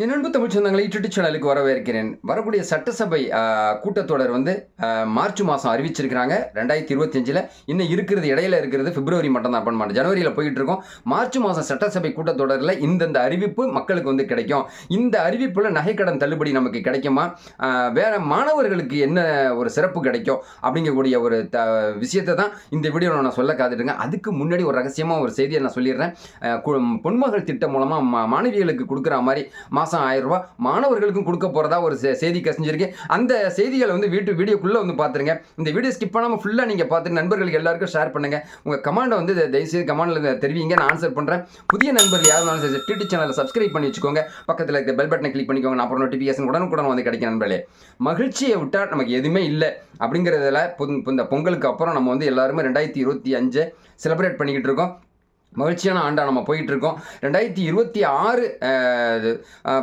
என் அன்பு தமிழ் சொந்தங்களை யூடியூப் சேனலுக்கு வரவேற்கிறேன். வரக்கூடிய சட்டசபை கூட்டத்தொடர் வந்து மார்ச் மாதம் அறிவிச்சிருக்கிறாங்க. ரெண்டாயிரத்தி இருபத்தஞ்சில் இன்னும் இருக்கிறது இடையில இருக்கிறது பிப்ரவரி மட்டும் தான் பண்ண மாட்டோம் ஜனவரியில் போயிட்டு இருக்கோம் மார்ச் மாதம் சட்டசபை கூட்டத்தொடரில் இந்தந்த அறிவிப்பு மக்களுக்கு வந்து கிடைக்கும். இந்த அறிவிப்பில் நகைக்கடன் தள்ளுபடி நமக்கு கிடைக்குமா? வேறு வேற மாணவர்களுக்கு என்ன ஒரு சிறப்பு கிடைக்கும்? அப்படிங்கக்கூடிய ஒரு த விஷயத்தை தான் இந்த வீடியோவில் நான் சொல்ல காத்துட்டுருங்க அதுக்கு முன்னாடி ஒரு ரகசியமாக ஒரு செய்தியை நான் சொல்லிடுறேன். கு- பொன்மகள் திட்டம் மூலமாக மா மாணவிகளுக்கு கொடுக்குற மாதிரி மாதம் ஆயிரம் ரூபா மாணவர்களுக்கும் கொடுக்க போகிறதா ஒரு செய்தி கசிஞ்சிருக்கு. அந்த செய்திகளை வந்து வீட்டு வீடியோக்குள்ளே வந்து பார்த்துருங்க இந்த வீடியோ ஸ்கிப் பண்ணாமல் ஃபுல்லாக நீங்கள் பார்த்துட்டு நண்பர்களுக்கு எல்லாருக்கும் ஷேர் பண்ணுங்கள் உங்கள் கமாண்டை வந்து தயவுசெய்து கமாண்டில் தெரிவிங்க. நான் ஆன்சர் பண்ணுறேன் புதிய நண்பர்கள் யாரும் இருந்தாலும் சரி டிடி சேனலை சப்ஸ்கிரைப் பண்ணி வச்சுக்கோங்க. பக்கத்தில் இருக்க பெல் பட்டனை கிளிக் பண்ணிக்கோங்க. அப்புறம் நோட்டிஃபிகேஷன் உடனுக்குடன் வந்து கிடைக்கும் நண்பர்களே. மகிழ்ச்சியை விட்டால் நமக்கு எதுவுமே இல்லை. அப்படிங்கிறதுல இந்த பொங்கலுக்கு அப்புறம் நம்ம வந்து எல்லாருமே ரெண்டாயிரத்தி இருபத்தி அஞ்சை செலிப்ரேட் பண்ணிக்கிட்டு இருக்கோம். மகிழ்ச்சியான ஆண்டாக நம்ம போயிட்டுருக்கோம். ரெண்டாயிரத்தி இருபத்தி ஆறு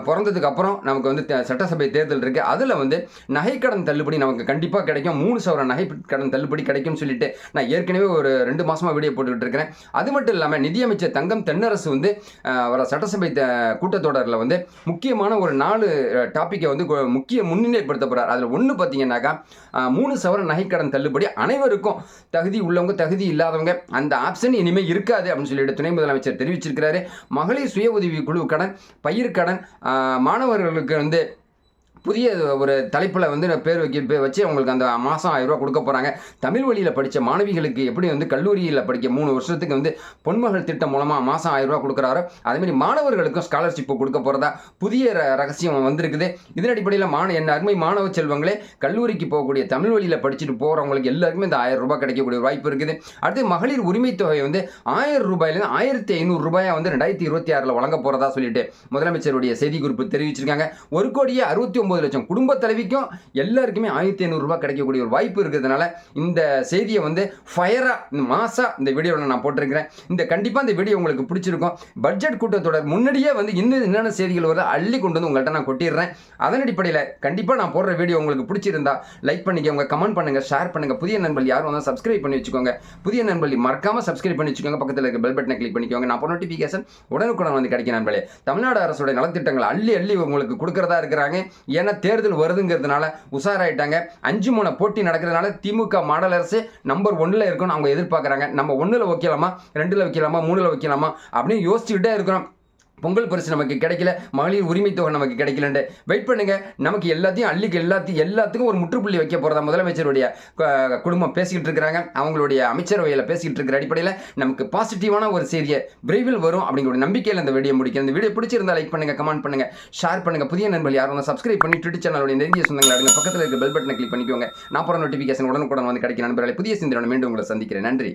பிறந்ததுக்கு அப்புறம் நமக்கு வந்து சட்டசபை தேர்தல் இருக்குது அதில் வந்து நகைக்கடன் தள்ளுபடி நமக்கு கண்டிப்பாக கிடைக்கும். மூணு சவர நகை கடன் தள்ளுபடி கிடைக்கும்னு சொல்லிட்டு நான் ஏற்கனவே ஒரு ரெண்டு மாதமாக வீடியோ போட்டுக்கிட்டு இருக்கிறேன். அது மட்டும் இல்லாமல் நிதியமைச்சர் தங்கம் தென்னரசு வந்து வர சட்டசபை கூட்டத்தொடரில் வந்து முக்கியமான ஒரு நாலு டாப்பிக்கை வந்து முக்கிய முன்னிலைப்படுத்தப்படுறார் அதில் ஒன்று பார்த்தீங்கன்னாக்கா மூணு சவர நகைக்கடன் தள்ளுபடி அனைவருக்கும் தகுதி உள்ளவங்க தகுதி இல்லாதவங்க அந்த ஆப்ஷன் இனிமேல் இருக்காது அப்படின்னு சொல்லிட்டு துணை முதலமைச்சர் தெரிவிச்சிருக்கிறாரு. மகளிர் சுய உதவி குழு கடன் பயிர்க்கடன் மாணவர்களுக்கு வந்து புதிய ஒரு தலைப்பில் வந்து நான் பேர் வைக்க பேர் வச்சு அவங்களுக்கு அந்த மாதம் ஆயிரம் கொடுக்க போகிறாங்க தமிழ் வழியில் படித்த மாணவிகளுக்கு எப்படி வந்து கல்லூரியில் படிக்க மூணு வருஷத்துக்கு வந்து பொன்மகள் திட்டம் மூலமாக மாதம் ஆயிரம் கொடுக்குறாரோ அதேமாதிரி மாணவர்களுக்கும் ஸ்காலர்ஷிப் கொடுக்க போகிறதா புதிய ர- ரகசியம் வந்திருக்குது. இதன் அடிப்படையில் மாண என் அருமை மாணவ செல்வங்களே கல்லூரிக்கு போகக்கூடிய தமிழ் வழியில் படிச்சுட்டு போகிறவங்களுக்கு எல்லாருக்குமே இந்த ஆயிரம் ரூபாய் கிடைக்கக்கூடிய ஒரு வாய்ப்பு இருக்குது. அடுத்து மகளிர் உரிமை தொகை வந்து ஆயிரம் ரூபாயிலேருந்து ஆயிரத்தி ஐநூறு ரூபாயா வந்து ரெண்டாயிரத்தி இருபத்தி ஆறில் வழங்க போகிறதா சொல்லிட்டு முதலமைச்சருடைய செய்திக்குறிப்பு தெரிவிச்சிருக்காங்க. ஒரு கோடியே அறுபத்தி ஒன்பது லட்சம். குடும்ப தலைவிக்கும் எல்லாருக்குமே ஆயிரத்தி ஐநூறுரூவா கிடைக்கக்கூடிய ஒரு வாய்ப்பு இருக்கிறதுனால இந்த செய்தியை வந்து ஃபயராக இந்த மாசா இந்த வீடியோவில் நான் போட்டிருக்கிறேன். இந்த கண்டிப்பாக இந்த வீடியோ உங்களுக்கு பிடிச்சிருக்கும். பட்ஜெட் கூட்டத்தொடர் முன்னாடியே வந்து இன்னும் என்னென்ன செய்திகள் வருது அள்ளி கொண்டு வந்து உங்கள்கிட்ட நான் கொட்டிடுறேன். அதன் அடிப்படையில் கண்டிப்பாக நான் போடுற வீடியோ உங்களுக்கு பிடிச்சிருந்தா லைக் பண்ணிக்கோங்க கமெண்ட் பண்ணுங்க ஷேர் பண்ணுங்கள் புதிய நண்பர்கள் யாரும் வந்து சப்ஸ்கிரைப் பண்ணி வச்சுக்கோங்க. புதிய நண்பர்கள் மறக்காமல் சப்ஸ்கிரைப் பண்ணி வச்சுக்கோங்க. பக்கத்தில் இருக்க பெல் பட்டனை கிளிக் பண்ணிக்கோங்க. நான் நோட்டிஃபிகேஷன் உடனுக்குடன் வந்து கிடைக்கும் நண்பர்களே. தமிழ்நாடு அரசுடைய நலத்திட்டங்கள் அள்ளி அள்ளி உங்களுக்கு கொடுக்கறதா இருக்கிறாங்க. ஏன்னா தேர்தல் வருதுங்கிறதுனால உஷாராயிட்டாங்க. அஞ்சு மூணு போட்டி நடக்கிறதுனால திமுக மாடல் அரசு நம்பர் ஒன்றில் இருக்கணும்னு அவங்க எதிர்பார்க்குறாங்க. நம்ம ஒன்றில் வைக்கலாமா? ரெண்டில் வைக்கலாமா? மூணில் வைக்கலாமா? அப்படின்னு யோசிச்சுக்கிட்டே இருக்கிறோம். பொங்கல் பரிசு நமக்கு கிடைக்கல மகளிர் உரிமை தொகை நமக்கு கிடைக்கலன்ட்டு. வெயிட் பண்ணுங்க. நமக்கு எல்லாத்தையும் அள்ளிக்கு எல்லாத்தையும் எல்லாத்துக்கும் ஒரு முற்றுப்புள்ளி வைக்க போகிறதா முதலமைச்சருடைய குடும்பம் பேசிக்கிட்டு இருக்கிறாங்க. அவங்களுடைய அமைச்சரவையில் பேசிக்கிட்டு இருக்கிற அடிப்படையில் நமக்கு பாசிட்டிவான ஒரு செய்தியை விரைவில் வரும் அப்படிங்கிற ஒரு நம்பிக்கையில் இந்த வீடியோ முடிக்கிறேன். இந்த வீடியோ பிடிச்சிருந்தா லைக் பண்ணுங்க கமெண்ட் பண்ணுங்க ஷேர் பண்ணுங்க. புதிய நண்பர்கள் யாரும் சப்ஸ்கிரைப் பண்ணி ட்விட்டர் சேனலுடைய நெருங்கிய சொந்தங்களை அடுங்க பக்கத்தில் இருக்க பெல் பட்டனை கிளிக் பண்ணிக்கோங்க. நான் போகிற நோட்டிஃபிகேஷன் உடனுக்குடன் வந்து கிடைக்கிற நண்பர்களை புதிய சிந்தனை மீண்டும் உங்களை சந்திக்கிறேன். நன்றி.